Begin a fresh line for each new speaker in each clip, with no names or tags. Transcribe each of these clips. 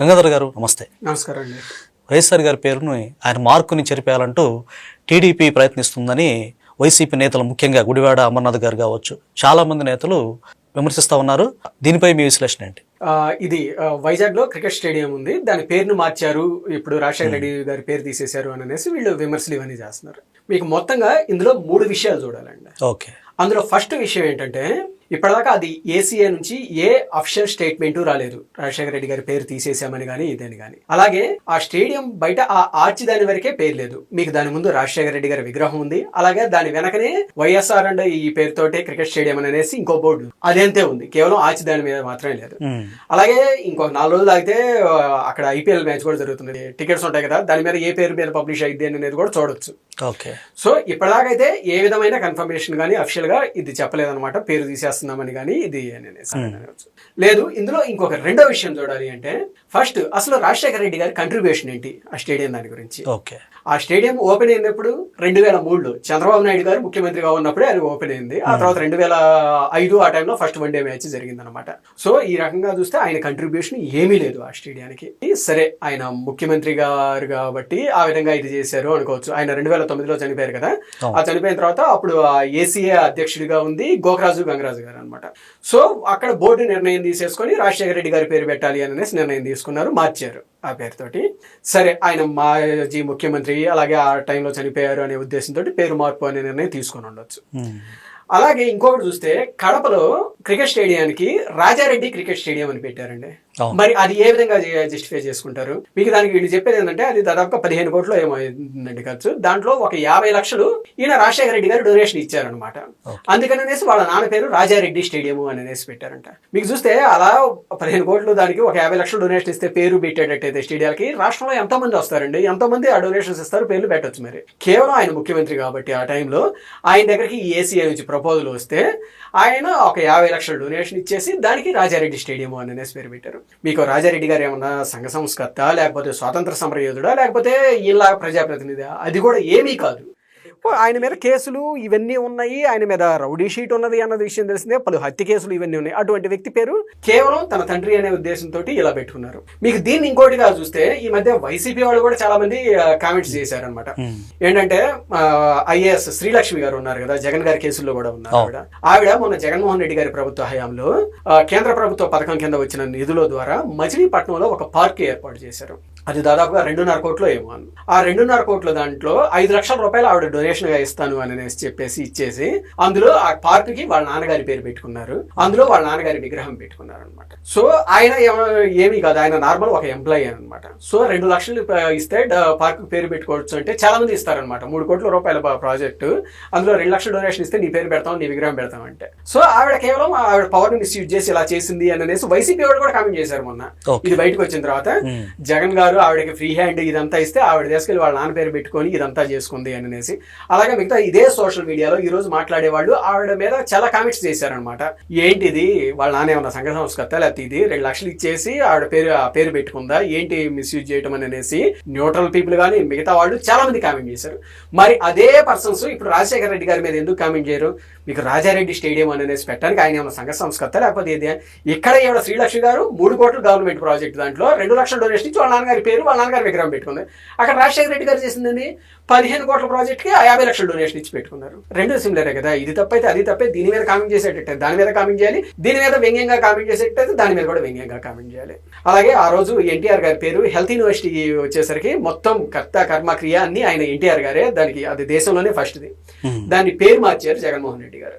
గంగాధర్ గారు నమస్తే.
నమస్కారం అండి
వైఎస్ఆర్ గారి పేరును ఆయన మార్కుని చెరిపేయాలంటూ టీడీపీ ప్రయత్నిస్తుందని వైసీపీ నేతలు ముఖ్యంగా గుడివాడ అమర్నాథ్ గారు కావచ్చు చాలా మంది నేతలు విమర్శిస్తా ఉన్నారు. దీనిపై మీ విశ్లేషణ ఏంటి?
ఇది వైజాగ్లో క్రికెట్ స్టేడియం ఉంది. దాని పేరును మార్చారు. ఇప్పుడు రాజశేఖర రెడ్డి గారి పేరు తీసేశారు అని అనేసి వీళ్ళు విమర్శలు ఇవన్నీ చేస్తున్నారు. మీకు మొత్తంగా ఇందులో మూడు విషయాలు చూడాలండి.
ఓకే.
అందులో ఫస్ట్ విషయం ఏంటంటే ఇప్పటిదాకా అది ఏసీఏ నుంచి ఏ అఫిషియల్ స్టేట్మెంట్ రాలేదు. రాజశేఖర రెడ్డి గారి పేరు తీసేసామని కానీ ఇదని కానీ అలాగే ఆ స్టేడియం బయట ఆ ఆర్చి దాని వరకే పేరు లేదు. మీకు దాని ముందు రాజశేఖర రెడ్డి గారి విగ్రహం ఉంది. అలాగే దాని వెనకనే వైఎస్ఆర్ అండ్ ఈ పేరుతోటే క్రికెట్ స్టేడియం అని అనేసి ఇంకో బోర్డు అదేంతే ఉంది. కేవలం ఆర్చి దాని మీద మాత్రమే లేదు. అలాగే ఇంకొక నాలుగు రోజులు ఆగితే అక్కడ ఐపీఎల్ మ్యాచ్ కూడా జరుగుతుంది. టికెట్స్ ఉంటాయి కదా దాని మీద ఏ పేరు మీద పబ్లిష్ అయ్యింది అనేది కూడా చూడొచ్చు.
ఓకే.
సో ఇప్పటిదాకైతే ఏ విధమైన కన్ఫర్మేషన్ కానీ అఫిషియల్గా ఇది చెప్పలేదన్నమాట. పేరు తీసేస్తున్నామని కానీ ఇది అనవచ్చు. లేదు ఇందులో ఇంకొక రెండో విషయం చూడాలి అంటే ఫస్ట్ అసలు రాజశేఖర రెడ్డి గారి కంట్రిబ్యూషన్ ఏంటి ఆ స్టేడియం దాని గురించి?
ఓకే.
ఆ స్టేడియం ఓపెన్ అయినప్పుడు రెండు వేల మూడులో చంద్రబాబు నాయుడు గారు ముఖ్యమంత్రిగా ఉన్నప్పుడే అది ఓపెన్ అయింది. ఆ తర్వాత రెండు వేల ఐదు ఆ టైంలో ఫస్ట్ వన్ డే మ్యాచ్ జరిగింది అనమాట సో ఈ రకంగా చూస్తే ఆయన కంట్రిబ్యూషన్ ఏమీ లేదు ఆ స్టేడియానికి. సరే ఆయన ముఖ్యమంత్రి గారు కాబట్టి ఆ విధంగా ఇది చేశారు అనుకోవచ్చు. ఆయన రెండు వేల తొమ్మిదిలో చనిపోయారు కదా. ఆ చనిపోయిన తర్వాత అప్పుడు ఆ ఏసీఏ అధ్యక్షుడిగా ఉంది గోకరాజు గంగరాజు గారు అనమాట సో అక్కడ బోర్డు నిర్ణయం తీసేసుకొని రాజశేఖర రెడ్డి గారి పేరు పెట్టాలి అని అనేసి నిర్ణయం తీసుకున్నారు మార్చారు. ఆ పేరుతోటి సరే ఆయన మాజీ ముఖ్యమంత్రి అలాగే ఆ టైంలో చనిపోయారు అనే ఉద్దేశంతో పేరు మార్పు అనే నిర్ణయం తీసుకొని ఉండొచ్చు. అలాగే ఇంకొకటి చూస్తే కడపలో క్రికెట్ స్టేడియానికి రాజారెడ్డి క్రికెట్ స్టేడియం అని పెట్టారండి. మరి అది ఏ విధంగా జస్టిఫై చేసుకుంటారు? మీకు దానికి వీళ్ళు చెప్పేది ఏంటంటే అది దాదాపుగా పదిహేను కోట్లు ఏమో అయిందండి ఖర్చు. దాంట్లో ఒక యాభై లక్షలు ఈయన రాజశేఖర రెడ్డి గారు డొనేషన్ ఇచ్చారనమాట అందుకని అనేసి వాళ్ళ నాన్న పేరు రాజారెడ్డి స్టేడియం అని అనేసి పెట్టారంట. మీకు చూస్తే అలా పదిహేను కోట్లు దానికి ఒక యాభై లక్షలు డొనేషన్ ఇస్తే పేరు పెట్టేటట్టయితే స్టేడియాలకి రాష్ట్రంలో ఎంతో మంది వస్తారండి? ఎంతో మంది ఆ డొనేషన్స్ ఇస్తారు? పేర్లు పెట్టొచ్చు మరి. కేవలం ఆయన ముఖ్యమంత్రి కాబట్టి ఆ టైంలో ఆయన దగ్గరికి ఏసీఐ నుంచి ప్రపోజల్ వస్తే ఆయన ఒక యాభై లక్షల డొనేషన్ ఇచ్చేసి దానికి రాజారెడ్డి స్టేడియం అని అనేసి పేరు పెట్టారు. మీకు రాజారెడ్డి గారు ఏమన్నా సంఘ సంస్కర్త లేకపోతే స్వాతంత్ర సమరయోధుడా లేకపోతే ఇలా ప్రజాప్రతినిధి? అది కూడా ఏమీ కాదు. ఆయన మీద కేసులు ఇవన్నీ ఉన్నాయి. ఆయన మీద రౌడీ షీట్ ఉన్నది అన్నది విషయం తెలిసిందే. పలు హత్య కేసులు ఇవన్నీ ఉన్నాయి. అటువంటి వ్యక్తి పేరు కేవలం తన తండ్రి అనే ఉద్దేశంతో ఇలా పెట్టుకున్నారు. మీకు దీన్ని ఇంకోటిగా చూస్తే ఈ మధ్య వైసీపీ వాళ్ళు కూడా చాలా మంది కామెంట్స్ చేశారనమాట. ఏంటంటే ఐఏఎస్ శ్రీలక్ష్మి గారు ఉన్నారు కదా జగన్ గారి కేసుల్లో కూడా ఉన్నారు. ఆవిడ ఆవిడ మొన్న జగన్మోహన్ రెడ్డి గారి ప్రభుత్వ హయాంలో ఆ, కేంద్ర ప్రభుత్వ పథకం కింద వచ్చిన నిధుల ద్వారా మచిలీపట్నంలో ఒక పార్క్ ఏర్పాటు చేశారు. అది దాదాపుగా రెండున్నర కోట్లు ఏమో అన్న. ఆ రెండున్నర కోట్ల దాంట్లో ఐదు లక్షల రూపాయలు ఆవిడ డొనేషన్గా ఇస్తాను అని అనేసి చెప్పేసి ఇచ్చేసి అందులో ఆ పార్క్కి వాళ్ళ నాన్నగారి పేరు పెట్టుకున్నారు. అందులో వాళ్ళ నాన్నగారి విగ్రహం పెట్టుకున్నారు అనమాట సో ఆయన ఏమ- కాదు. ఆయన నార్మల్ ఒక ఎంప్లాయీ అనమాట సో రెండు లక్షలు ఇస్తే పార్క్ పేరు పెట్టుకోవచ్చు అంటే చాలా మంది ఇస్తారనమాట మూడు కోట్ల రూపాయల ప్రాజెక్టు. అందులో రెండు లక్షల డొనేషన్ ఇస్తే నీ పేరు పెడతాం నీ విగ్రహం పెడతాం అంటే. సో ఆవిడ కేవలం ఆవిడ పవర్ని మిస్యూజ్ చేసి ఇలా చేసింది అని అనేసి వైసీపీ వాడు కూడా కామెంట్ చేశారు మొన్న. ఇది బయటకు వచ్చిన తర్వాత. జగన్ గారు ఆవిడకి ఫ్రీ హ్యాండ్ ఇదంతా ఇస్తే ఆవిడ తీసుకెళ్ళి వాళ్ళ నాన్న పేరు పెట్టుకొని ఇదంతా చేసుకుంది అని అనేసి. అలాగే మిగతా ఇదే సోషల్ మీడియాలో ఈ రోజు మాట్లాడేవాళ్ళు ఆవిడ మీద చాలా కామెంట్స్ చేశారనమాట ఏంటిది? వాళ్ళ నాన్న ఏమన్నా సంఘ సంస్కర్త లేకపోతే ఇది? రెండు లక్షలు ఇచ్చేసి ఆవిడ పేరు ఆ పేరు పెట్టుకుందా? ఏంటి మిస్యూజ్ చేయటం అని అనేసి న్యూట్రల్ పీపుల్ కానీ మిగతా వాళ్ళు చాలా మంది కామెంట్ చేశారు. మరి అదే పర్సన్స్ ఇప్పుడు రాజశేఖర రెడ్డి గారి మీద ఎందుకు కామెంట్ చేయరు? మీకు రాజారెడ్డి స్టేడియం అని అనేసి పెట్టడానికి ఆయన ఏమైనా సంఘ సంస్కర్త లేకపోతే ఇది? ఇక్కడ ఏమైనా శ్రీలక్ష్మి గారు మూడు కోట్లు గవర్నమెంట్ ప్రాజెక్ట్ దాంట్లో రెండు లక్షల డొనేషన్ ఇచ్చి వాళ్ళ నాన్నగారు పేరు వాళ్ళ నాన్నగారి విగ్రహం పెట్టుకుంది. అక్కడ రాజశేఖర రెడ్డి గారు చేసింది పదిహేను కోట్ల ప్రాజెక్ట్కి యాభై లక్షల డొనేషన్ ఇచ్చి పెట్టుకున్నారు. రెండు సిమిలరే కదా ఇది తప్పైతే అది తప్పే దీని మీద కామెంట్ చేసేటట్టే దాని మీద కామెంట్ చేయాలి దీని మీద వ్యంగ్యంగా కామెంట్ చేసేటట్టు దాని మీద కూడా వ్యంగ్యంగా కామెంట్ చేయాలి. అలాగే ఆ రోజు ఎన్టీఆర్ గారి పేరు హెల్త్ యూనివర్సిటీ వచ్చేసరికి మొత్తం కర్త కర్మ క్రియ అన్ని ఆయన ఎన్టీఆర్ గారే దానికి అది దేశంలోనే ఫస్ట్ది. దాని పేరు మార్చారు జగన్మోహన్ రెడ్డి గారు.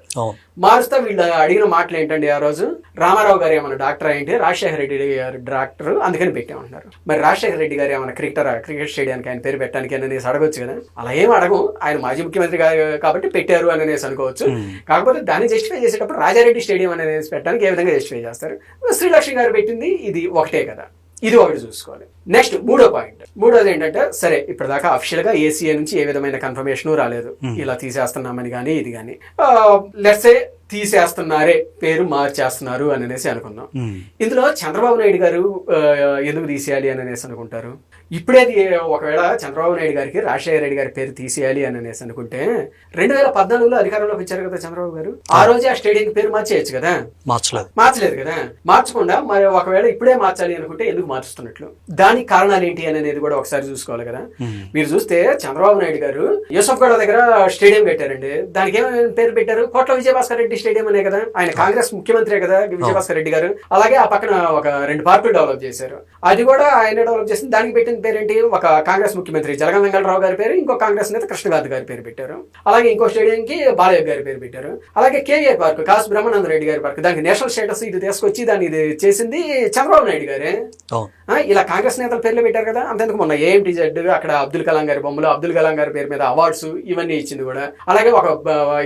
మారుస్తా వీళ్ళు అడిగిన మాటలు ఏంటండి ఆ రోజు? రామారావు గారు ఏమైనా డాక్టర్ ఏంటి రాజశేఖర రెడ్డి గారు డాక్టర్ అందుకని పెట్టామంటున్నారు. మరి రాజశేఖర రెడ్డి గారు ఏమైనా క్రికెటర్ క్రికెట్ స్టేడియానికి ఆయన పేరు పెట్టడానికి అని అనేసి అడగొచ్చు కదా? అలా ఏం అడగం. ఆయన మాజీ ముఖ్యమంత్రి గారు కాబట్టి పెట్టారు అని అనేసి అనుకోవచ్చు. కాకపోతే దాన్ని జస్టిఫై చేసేటప్పుడు రాజారెడ్డి స్టేడియం అని అనేసి పెట్టడానికి ఏ విధంగా జస్టిఫై చేస్తారు? శ్రీలక్ష్మి గారు పెట్టింది ఇది ఒకటే కదా. ఇది ఒకటి చూసుకోవాలి. నెక్స్ట్ మూడో పాయింట్ మూడోది ఏంటంటే సరే ఇప్పటిదాకా అఫిషియల్గా ఏసీఏ నుంచి ఏ విధమైన కన్ఫర్మేషన్ రాలేదు. ఇలా తీసేస్తున్నామని కానీ ఇది కానీ లెట్సే తీసేస్తున్నారే పేరు మార్చేస్తున్నారు అని అనేసి అనుకుందాం. ఇందులో చంద్రబాబు నాయుడు గారు ఎందుకు తీసేయాలి అని అనేసి అనుకుంటారు? ఇప్పుడే అది ఒకవేళ చంద్రబాబు నాయుడు గారికి రాజశేఖర రెడ్డి గారి పేరు తీసేయాలి అని అనేసి అనుకుంటే రెండు వేల పద్నాలుగులో అధికారంలోకి వచ్చారు కదా చంద్రబాబు గారు? ఆ. రోజే ఆ స్టేడియం పేరు మార్చేయచ్చు కదా?
మార్చలేదు.
మార్చలేదు కదా? మార్చకుండా మరి ఒకవేళ ఇప్పుడే మార్చాలి అనుకుంటే ఎందుకు మార్చుతున్నట్లు? దానికి కారణాలు ఏంటి అని అనేది కూడా ఒకసారి చూసుకోవాలి కదా. మీరు చూస్తే చంద్రబాబు నాయుడు గారు యూసఫ్ గౌడ దగ్గర స్టేడియం పెట్టారండి. దానికి ఏమైనా పేరు పెట్టారు? కోట్ల విజయభాస్కర్ రెడ్డి స్టేడియం అనే కదా ఆయన కాంగ్రెస్ ముఖ్యమంత్రే కదా విజయభాస్కర్ రెడ్డి గారు. అలాగే ఆ పక్కన ఒక రెండు పార్కులు డెవలప్ చేశారు. అది కూడా ఆయన డెవలప్ చేసింది దానికి పెట్టిన పేరేంటి? ఒక కాంగ్రెస్ ముఖ్యమంత్రి జలగం వెంకటరావు గారి పేరు ఇంకో కాంగ్రెస్ నేత కృష్ణగాంధీ గారి పేరు పెట్టారు. అలాగే ఇంకో స్టేడియం కి బాలయ్య గారి పేరు పెట్టారు. అలాగే కేవీఆర్ పార్క్ కాసు బ్రహ్మానంద రెడ్డి గారి పార్క్ దానికి నేషనల్ స్టేటస్ ఇది తీసుకొచ్చి దాన్ని ఇది చేసింది చంద్రబాబు నాయుడు గారే. ఇలా కాంగ్రెస్ నేతల పేర్లు పెట్టారు కదా అంతేందుకు మొన్న ఏఎంటీ జడ్ అక్కడ అబ్దుల్ కలాం గారి బొమ్మలు అబ్దుల్ కలాం గారి పేరు మీద అవార్డ్స్ ఇవన్నీ ఇచ్చింది కూడా. అలాగే ఒక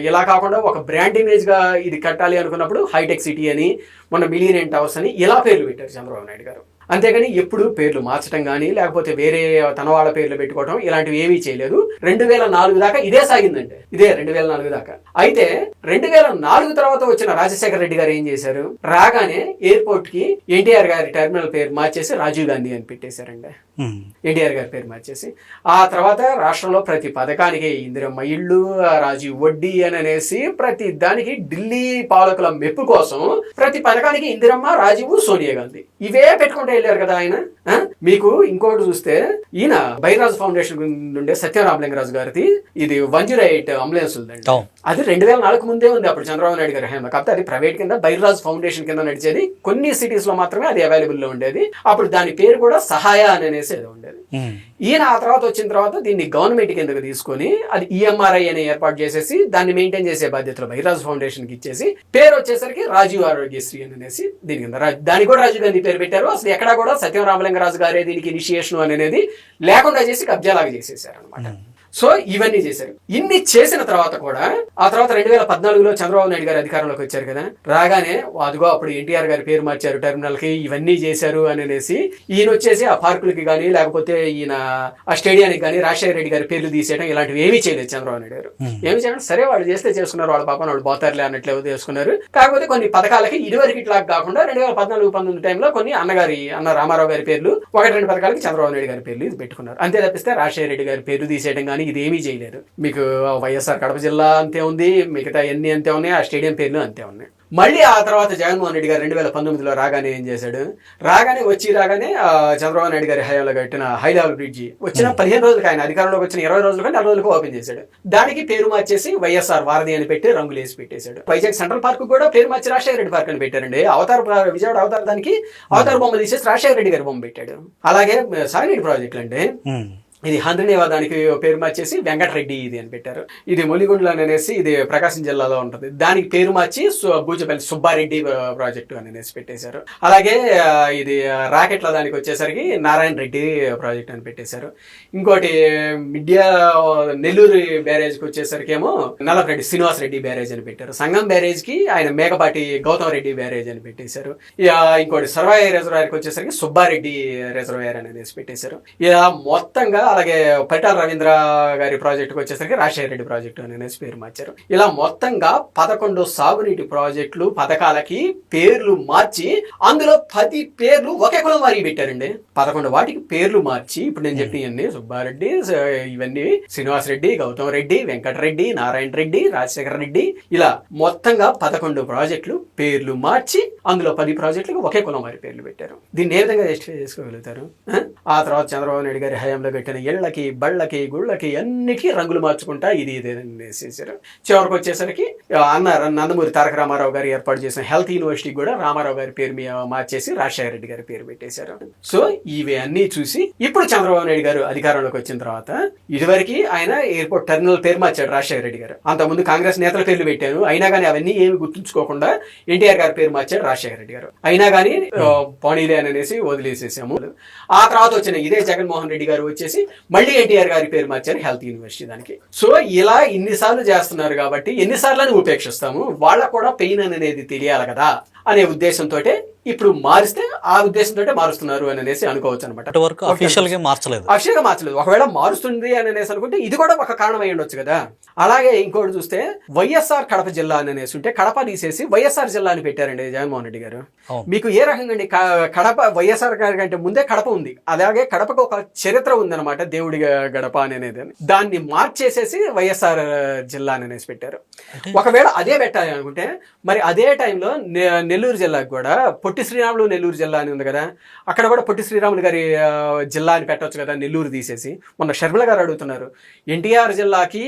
ఇలా కాకుండా ఒక బ్రాండ్ ఇమేజ్గా ఇది కట్టాలి అనుకున్నప్పుడు హైటెక్ సిటీ అని మొన్న మిలీనియన్ టవర్స్ అని ఇలా పేర్లు పెట్టారు చంద్రబాబు నాయుడు గారు. అంతేగాని ఎప్పుడు పేర్లు మార్చడం కానీ లేకపోతే వేరే తన వాళ్ళ పేర్లు పెట్టుకోవడం ఇలాంటివి ఏమీ చేయలేదు. రెండు వేల నాలుగు దాకా ఇదే సాగిందంటే ఇదే రెండు వేల నాలుగు దాకా. అయితే రెండు వేల నాలుగు తర్వాత వచ్చిన రాజశేఖర రెడ్డి గారు ఏం చేశారు? రాగానే ఎయిర్పోర్ట్కి ఎన్టీఆర్ గారి టెర్మినల్ పేరు మార్చేసి రాజీవ్ గాంధీ అని పెట్టేశారండి. ఎన్టీఆర్ గారి పేరు మార్చేసి. ఆ తర్వాత రాష్ట్రంలో ప్రతి పథకానికి ఇందిరమ్మ ఇళ్ళు రాజీవ్ వడ్డీ అని అనేసి ప్రతి దానికి ఢిల్లీ పాలకుల మెప్పు కోసం ప్రతి పథకానికి ఇందిరమ్మ రాజీవ్ సోనియా గాంధీ. ఇవే పెట్టుకుంటూ వెళ్ళారు కదా ఆయన? మీకు ఇంకోటి చూస్తే ఈయన బైరాజ్ ఫౌండేషన్ నుండే సత్యరామలింగరాజు గారిది ఇది వన్ జీరో ఎయిట్ అంబులెన్స్ ఉందండి. అది రెండు వేల నాలుగు ముందే ఉంది అప్పుడు చంద్రబాబు నాయుడు గారి హయాంలో. కాకపోతే అది ప్రైవేట్ కింద బైరాజ్ ఫౌండేషన్ కింద నడిచేది. కొన్ని సిటీస్లో మాత్రమే అది అవైలబుల్లో ఉండేది. అప్పుడు దాని పేరు కూడా సహాయ అని ఏదో ఉండేది. ఈయన ఆ తర్వాత వచ్చిన తర్వాత దీన్ని గవర్నమెంట్ కిందకు తీసుకొని అది E ఈఎంఆర్ఐ అని ఏర్పాటు చేసేసి దాన్ని మెయింటైన్ చేసే బాధ్యతలు బైరాజ్ ఫౌండేషన్కి ఇచ్చేసి పేరు వచ్చేసరికి రాజీవ్ ఆరోగ్యశ్రీ అని అనేసి దీని కింద దానికి కూడా రాజీవ్ గాంధీ పేరు పెట్టారు. అసలు ఎక్కడా కూడా సత్యం రామలింగరాజు గారే దీనికి ఇనిషియేషన్ అనేది లేకుండా చేసి కబ్జాలాగా చేసేసారు అనమాట సో ఇవన్నీ చేశారు. ఇన్ని చేసిన తర్వాత కూడా ఆ తర్వాత రెండు వేల పద్నాలుగులో చంద్రబాబు నాయుడు గారు అధికారంలోకి వచ్చారు కదా? రాగానే అదిగో అప్పుడు ఎన్టీఆర్ గారి పేరు మార్చారు టెర్మినల్కి ఇవన్నీ చేశారు అని అనేసి ఈయన వచ్చేసి ఆ పార్కులకి కానీ లేకపోతే ఈయన ఆ స్టేడియానికి కానీ రాజశేఖర రెడ్డి గారి పేర్లు తీసేయడం ఇలాంటివి ఏమీ చేయలేదు చంద్రబాబు నాయుడు గారు. ఏమి చేయడం? సరే వాళ్ళు చేస్తే చేసుకున్నారు వాళ్ళ పాపం వాళ్ళు పోతారులే అన్నట్లు చేసుకున్నారు. కాకపోతే కొన్ని పథకాలకి ఇదివరకు ఇట్లా కాకుండా రెండు వేల పద్నాలుగు పంతొమ్మిది టైంలో కొన్ని అన్నగారి అన్న రామారావు గారి పేర్లు ఒకటి రెండు పథకాలకి చంద్రబాబు నాయుడు గారి పేర్లు ఇది పెట్టుకున్నారు. అంతే తప్పిస్తే రాజశేఖర రెడ్డి గారి పేరు తీసేయడం కానీ ఇది ఏమీ చేయలేదు మీకు వైఎస్ఆర్ కడప జిల్లా అంతే ఉంది మిగతా ఎన్ని అంతే ఉన్నాయి ఆ స్టేడియం పేర్లు అంతే ఉన్నాయి. మళ్ళీ ఆ తర్వాత జగన్మోహన్ రెడ్డి గారు రెండు వేల పంతొమ్మిదిలో రాగానే ఏం చేశాడు? రాగానే వచ్చి రాగానే చంద్రబాబు నాయుడు గారి హయాంలో కట్టిన హై లెవెల్ బ్రిడ్జి వచ్చిన పదిహేను రోజులకి ఆయన అధికారంలోకి వచ్చిన ఇరవై రోజులకు నెల రోజులకు ఓపెన్ చేశాడు. దానికి పేరు మార్చేసి వైఎస్ఆర్ వారధి అని పెట్టి రంగులు వేసి పెట్టేశాడు. వైజాగ్ సెంట్రల్ పార్క్ కూడా పేరు మార్చి రాజశేఖర రెడ్డి పార్క్ అని పెట్టారండి. అవతార్ విజయవాడ అవతార్ దానికి అవతార్ బొమ్మ తీసేసి రాజశేఖర రెడ్డి గారి బొమ్మ పెట్టాడు. అలాగే సాగినీటి ప్రాజెక్టులు అంటే
ఉమ్.
ఇది హంద్రినేవా దానికి పేరు మార్చేసి వెంకటరెడ్డి ఇది అని పెట్టారు. ఇది మొలిగుండ్లు అనేసి ఇది ప్రకాశం జిల్లాలో ఉంటుంది. దానికి పేరు మార్చి సు- బూచపల్లి సుబ్బారెడ్డి ప్రాజెక్టు అని అనేసి పెట్టేశారు. అలాగే ఇది రాకెట్ల దానికి వచ్చేసరికి నారాయణ రెడ్డి ప్రాజెక్ట్ అని పెట్టేశారు. ఇంకోటి మిడ్యా నెల్లూరు బ్యారేజ్కి వచ్చేసరికి ఏమో నల్లరెడ్డి శ్రీనివాస్ రెడ్డి బ్యారేజ్ అని పెట్టారు. సంగం బ్యారేజ్కి ఆయన మేకపాటి గౌతమ్ రెడ్డి బ్యారేజ్ అని పెట్టేశారు. ఇక ఇంకోటి సర్వాయి రిజర్వాయర్కి వచ్చేసరికి సుబ్బారెడ్డి రిజర్వాయర్ అని అనేసి పెట్టేశారు. ఇలా మొత్తంగా అలాగే పరిటాల రవీంద్ర గారి ప్రాజెక్టుకి వచ్చేసరికి రాజశేఖర రెడ్డి ప్రాజెక్టు అని అనేసి పేరు మార్చారు. ఇలా మొత్తంగా పదకొండు సాగునీటి ప్రాజెక్టులు పథకాలకి పేర్లు మార్చి అందులో పది పేర్లు ఒకే కులం వారికి పెట్టారండి. పదకొండు వాటికి పేర్లు మార్చి ఇప్పుడు నేను చెప్పినవన్నీ సుబ్బారెడ్డి ఇవన్నీ శ్రీనివాస్ రెడ్డి గౌతమ్ రెడ్డి వెంకటరెడ్డి నారాయణ రెడ్డి రాజశేఖర రెడ్డి. ఇలా మొత్తంగా పదకొండు ప్రాజెక్టులు పేర్లు మార్చి అందులో పది ప్రాజెక్టులకు ఒకే కులం వారి పేర్లు పెట్టారు. దీన్ని ఏ విధంగా జస్టిఫై చేసుకోగలుగుతారు? ఆ? తర్వాత చంద్రబాబు నాయుడు గారి హయాంలో కట్టిన ఇళ్ళకి బళ్ళకి గుళ్ళకి అన్నిటికీ రంగులు మార్చుకుంటా ఇది ఇది చేశారు. చివరికి వచ్చేసరికి అన్న నందమూరి తారక రామారావు గారు ఏర్పాటు చేసిన హెల్త్ యూనివర్సిటీ కూడా రామారావు గారి పేరు మార్చేసి రాజశేఖర రెడ్డి గారి పేరు పెట్టేశారు. సో ఇవి అన్ని చూసి ఇప్పుడు చంద్రబాబు నాయుడు గారు అధికారంలోకి వచ్చిన తర్వాత ఇదివరకు ఆయన ఎయిర్పోర్ట్ టెర్మినల్ పేరు మార్చాడు రాజశేఖర రెడ్డి గారు. అంతకుముందు కాంగ్రెస్ నేతల పేర్లు పెట్టారు. అయినా కానీ అవన్నీ ఏమి గుర్తుంచుకోకుండా ఎన్టీఆర్ గారి పేరు మార్చాడు రాజశేఖర రెడ్డి గారు. అయినా కానీ పోనీలే అని అనేసి వదిలేసేసాము. ఆ తర్వాత వచ్చిన ఇదే జగన్మోహన్ రెడ్డి గారు వచ్చేసి మళ్ళీ ఎన్టీఆర్ గారి పేరు మార్చారు హెల్త్ యూనివర్సిటీ దానికి. సో ఇలా ఇన్నిసార్లు చేస్తున్నారు కాబట్టి ఎన్నిసార్లు ఉపేక్షిస్తాము. వాళ్ళకు కూడా పెయిన్ అనేది తెలియాలి కదా. అనే ఉద్దేశంతో ఇప్పుడు మారిస్తే ఆ ఉద్దేశంతో మారుస్తున్నారు అని అనేసి అనుకోవచ్చు అనమాట
వరకు అఫీషియల్గా మార్చలేదు.
ఒకవేళ మారుస్తుంది అని అనేసి అనుకుంటే ఇది కూడా ఒక కారణం అయి ఉండొచ్చు కదా. అలాగే ఇంకోటి చూస్తే వైఎస్ఆర్ కడప జిల్లా అని అనేసి ఉంటే కడప తీసేసి వైఎస్ఆర్ జిల్లా అని పెట్టారండి జగన్మోహన్ రెడ్డి గారు. మీకు ఏ రకంగా అండి? కడప వైఎస్ఆర్ గారి కంటే ముందే కడప ఉంది. అలాగే కడపకు ఒక చరిత్ర ఉందన్నమాట దేవుడి గడప అని. అనేది దాన్ని మార్చేసేసి వైఎస్ఆర్ జిల్లా అని అనేసి పెట్టారు. ఒకవేళ అదే పెట్టాలి అనుకుంటే మరి అదే టైంలో నెల్లూరు జిల్లాకు కూడా పొట్టి శ్రీరాములు నెల్లూరు జిల్లా అని ఉంది కదా. అక్కడ కూడా పొట్టి శ్రీరాములు గారి జిల్లా అని పెట్టొచ్చు కదా నెల్లూరు తీసేసి. మొన్న షర్మిల గారు అడుగుతున్నారు ఎన్టీఆర్ జిల్లాకి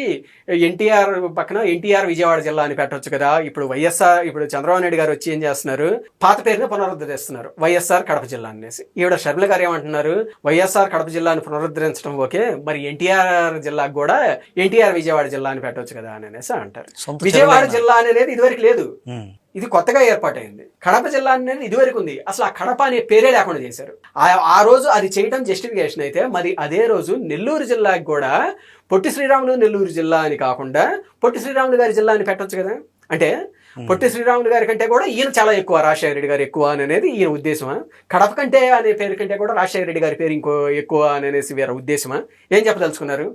ఎన్టీఆర్ పక్కన ఎన్టీఆర్ విజయవాడ జిల్లా అని పెట్టొచ్చు కదా. ఇప్పుడు వైఎస్ఆర్ ఇప్పుడు చంద్రబాబు నాయుడు గారు వచ్చి ఏం చేస్తున్నారు? పాత పేరుని పునరుద్ధరిస్తున్నారు వైఎస్ఆర్ కడప జిల్లా అనేసి. ఈవిడ షర్మిల గారు ఏమంటున్నారు? వైఎస్ఆర్ కడప జిల్లాని పునరుద్ధరించడం ఓకే మరి ఎన్టీఆర్ జిల్లాకు కూడా ఎన్టీఆర్ విజయవాడ జిల్లా అని పెట్టొచ్చు కదా అని అనేసి అంటారు. విజయవాడ
జిల్లా
అనేది ఇదివరకు లేదు. ఇది కొత్తగా ఏర్పాటైంది. కడప జిల్లా అనేది ఇదివరకు ఉంది. అసలు ఆ కడప అనే పేరే లేకుండా చేశారు. ఆ- ఆ రోజు అది చేయడం జస్టిఫికేషన్ అయితే మరి అదే రోజు నెల్లూరు జిల్లాకి కూడా పొట్టి శ్రీరాములు నెల్లూరు జిల్లా అని కాకుండా పొట్టి శ్రీరాములు గారి జిల్లా అని పెట్టొచ్చు కదా? అంటే పొట్టి శ్రీరాములు గారి కంటే కూడా ఈయన చాలా ఎక్కువ రాజశేఖర రెడ్డి గారు ఎక్కువ అని అనేది ఈయన ఉద్దేశమా? కడప కంటే అనే పేరు కంటే కూడా రాజశేఖర రెడ్డి గారి పేరు ఇంకో ఎక్కువ అని అనేసి వేరే ఉద్దేశమా? ఏం చెప్పదలుచుకున్నారు?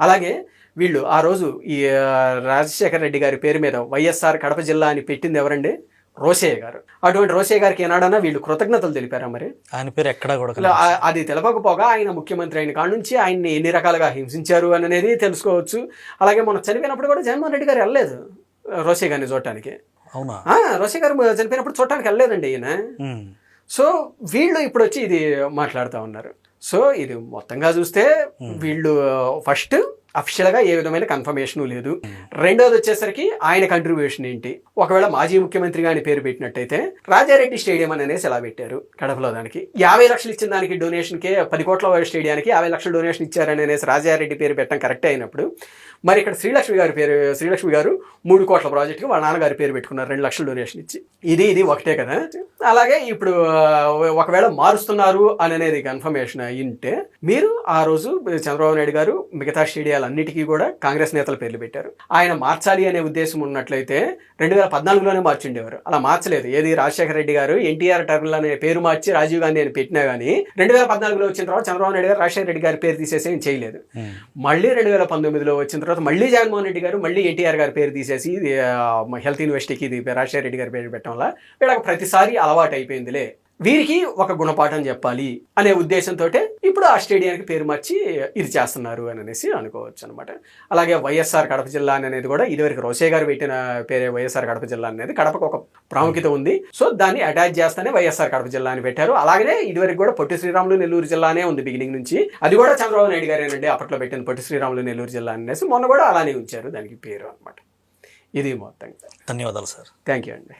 అలాగే వీళ్ళు ఆ రోజు ఈ రాజశేఖర రెడ్డి గారి పేరు మీద వైఎస్ఆర్ కడప జిల్లా అని పెట్టింది ఎవరండి? రోసయ్య గారు. అటువంటి రోసయ్య గారికి ఏనాడన్నా వీళ్ళు కృతజ్ఞతలు తెలిపారా మరి?
ఆయన పేరు ఎక్కడా కూడా
అది తెలపకపోగా ఆయన ముఖ్యమంత్రి అయిన కాడ నుంచి ఆయన్ని ఎన్ని రకాలుగా హింసించారు అని అనేది తెలుసుకోవచ్చు. అలాగే మనం చనిపోయినప్పుడు కూడా జగన్మోహన్ రెడ్డి గారు వెళ్ళలేదు రోసయ్య గారిని చూడటానికి.
అవునా?
రోసయ్య గారు చనిపోయినప్పుడు చూడటానికి వెళ్ళలేదండి ఈయన. సో వీళ్ళు ఇప్పుడు వచ్చి ఇది మాట్లాడుతూ ఉన్నారు. సో ఇది మొత్తంగా చూస్తే వీళ్ళు ఫస్ట్ అఫిషియల్గా ఏ విధమైన కన్ఫర్మేషన్ లేదు. రెండోది వచ్చేసరికి ఆయన కంట్రిబ్యూషన్ ఏంటి? ఒకవేళ మాజీ ముఖ్యమంత్రి గాని పేరు పెట్టినట్టయితే రాజారెడ్డి స్టేడియం అని అనేసి ఎలా పెట్టారు? కడపలో దానికి. యాభై లక్షలు ఇచ్చిన దానికి డొనేషన్కే పది కోట్ల స్టేడియానికి యాభై లక్షలు డొనేషన్ ఇచ్చారని అనేసి రాజారెడ్డి పేరు పెట్టడం కరెక్ట్ అయినప్పుడు మరి ఇక్కడ శ్రీలక్ష్మి గారి పేరు శ్రీలక్ష్మి గారు మూడు కోట్ల ప్రాజెక్టుకి వాళ్ళ నాన్నగారి పేరు పెట్టుకున్నారు రెండు లక్షలు డొనేషన్ ఇచ్చి. ఇది ఇది ఒకటే కదా? అలాగే ఇప్పుడు ఒకవేళ మారుస్తున్నారు అని అనేది కన్ఫర్మేషన్ అయింటే మీరు ఆ రోజు చంద్రబాబు నాయుడు గారు మిగతా స్టేడియాలన్నిటికీ కూడా కాంగ్రెస్ నేతల పేర్లు పెట్టారు. ఆయన మార్చాలి అనే ఉద్దేశం ఉన్నట్లయితే రెండు వేల పద్నాలుగులోనే మార్చిండేవారు. అలా మార్చలేదు. ఏది రాజశేఖర రెడ్డి గారు ఎన్టీఆర్ టర్మినల్ అనే పేరు మార్చి రాజీవ్ గాంధీ అని పెట్టినా కానీ రెండు వేల పద్నాలుగులో వచ్చిన తర్వాత చంద్రబాబు నాయుడు గారు రాజశేఖర రెడ్డి గారి పేరు తీసేసి ఏం చేయలేదు. మళ్ళీ రెండు వేల పంతొమ్మిదిలో వచ్చిన తర్వాత మళ్ళీ జగన్మోహన్ రెడ్డి గారు మళ్ళీ ఎన్టీఆర్ గారి పేరు తీసేసి హెల్త్ యూనివర్సిటీకి ఇది రాజశేఖర రెడ్డి గారి పేరు పెట్టడం వల్ల వీళ్ళకి ప్రతిసారి అలవాటు అయిపోయిందిలే వీరికి ఒక గుణపాఠం చెప్పాలి అనే ఉద్దేశంతో ఇప్పుడు ఆ స్టేడియానికి పేరు మార్చి ఇది చేస్తున్నారు అని అనేసి అనుకోవచ్చు అనమాట అలాగే వైఎస్ఆర్ కడప జిల్లా అనేది కూడా ఇదివరకు రోసే గారు పెట్టిన పేరే వైఎస్ఆర్ కడప జిల్లా అనేది కడపకు ఒక ప్రాముఖ్యత ఉంది. సో దాన్ని అటాచ్ చేస్తేనే వైఎస్ఆర్ కడప జిల్లా అని పెట్టారు. అలాగనే ఇదివరకు కూడా పొట్టి శ్రీరాములు నెల్లూరు జిల్లానే ఉంది బిగినింగ్ నుంచి. అది కూడా చంద్రబాబు నాయుడు గారేనండి అప్పట్లో పెట్టిన పొట్టి శ్రీరాములు నెల్లూరు జిల్లా అనేసి మొన్న కూడా అలానే ఉంచారు దానికి పేరు అన్నమాట. ఇది మొత్తం.
ధన్యవాదాలు సార్.
థ్యాంక్ యూ అండి.